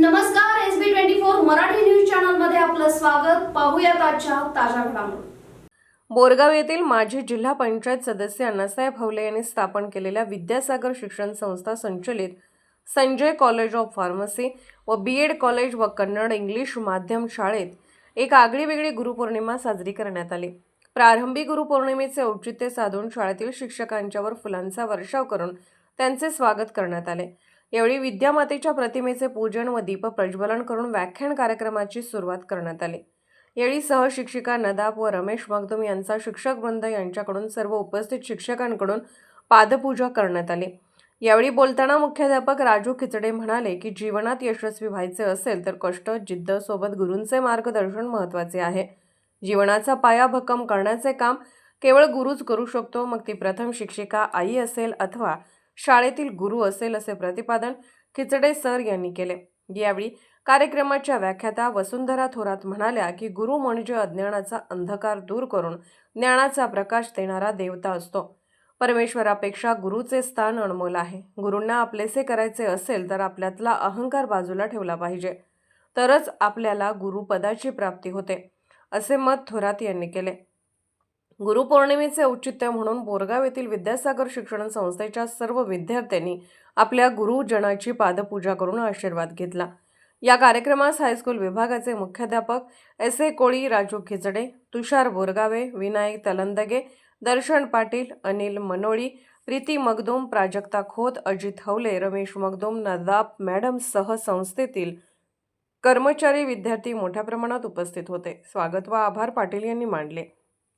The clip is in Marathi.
नमस्कार S B twenty four Marathi news चॅनलमध्ये आपलं स्वागत. पाहूयात आजच्या ताज्या घडामोडी. बोरगाव येथील माजी जिल्हा पंचायत सदस्य अण्णासाहेब हवले यांनी स्थापन केलेल्या विद्यासागर शिक्षण संस्था संचलित संजय कॉलेज ऑफ फार्मसी व बी एड कॉलेज व कन्नड इंग्लिश माध्यम शाळेत एक आगळीवेगळी गुरुपौर्णिमा साजरी करण्यात आली. प्रारंभी गुरुपौर्णिमेचे औचित्य साधून शाळेतील शिक्षकांच्यावर फुलांचा वर्षाव करून त्यांचे स्वागत करण्यात आले. यावेळी विद्यामातेच्या प्रतिमेचे पूजन व दीप प्रज्वलन करून व्याख्यान कार्यक्रमाची सुरुवात करण्यात आली. यावेळी सहशिक्षिका नदाप व रमेश मगदुम यांचा शिक्षक वृंद यांच्याकडून सर्व उपस्थित शिक्षकांकडून पादपूजा करण्यात आली. यावेळी बोलताना मुख्याध्यापक राजू खिचडे म्हणाले की जीवनात यशस्वी व्हायचे असेल तर कष्ट जिद्द सोबत गुरूंचे मार्गदर्शन महत्त्वाचे आहे. जीवनाचा पाया भक्कम करण्याचे काम केवळ गुरुच करू शकतो मग ती प्रथम शिक्षिका आई असेल अथवा शाळेतील गुरु असेल असे प्रतिपादन खिचडे सर यांनी केले. यावेळी कार्यक्रमाच्या व्याख्याता वसुंधरा थोरात म्हणाल्या की गुरु म्हणजे अज्ञानाचा अंधकार दूर करून ज्ञानाचा प्रकाश देणारा देवता असतो. परमेश्वरापेक्षा गुरुचे स्थान अनमोल आहे. गुरूंना आपलेसे करायचे असेल तर आपल्यातला अहंकार बाजूला ठेवला पाहिजे. तरच आपल्याला गुरुपदाची प्राप्ती होते असे मत थोरात यांनी केले. गुरुपौर्णिमेचे औचित्य म्हणून बोरगाव येथील विद्यासागर शिक्षण संस्थेच्या सर्व विद्यार्थ्यांनी आपल्या गुरुजनाची पादपूजा करून आशीर्वाद घेतला. या कार्यक्रमास हायस्कूल विभागाचे मुख्याध्यापक S A Koli Raju Khichade Tushar Borgave Vinayak Talandage Darshan Patil Anil Manoli Preeti Magdum Prajakta Khot Ajit Havale Ramesh Magdum Nadab madam सह संस्थेतील कर्मचारी विद्यार्थी मोठ्या प्रमाणात उपस्थित होते. स्वागत व आभार पाटील यांनी मांडले.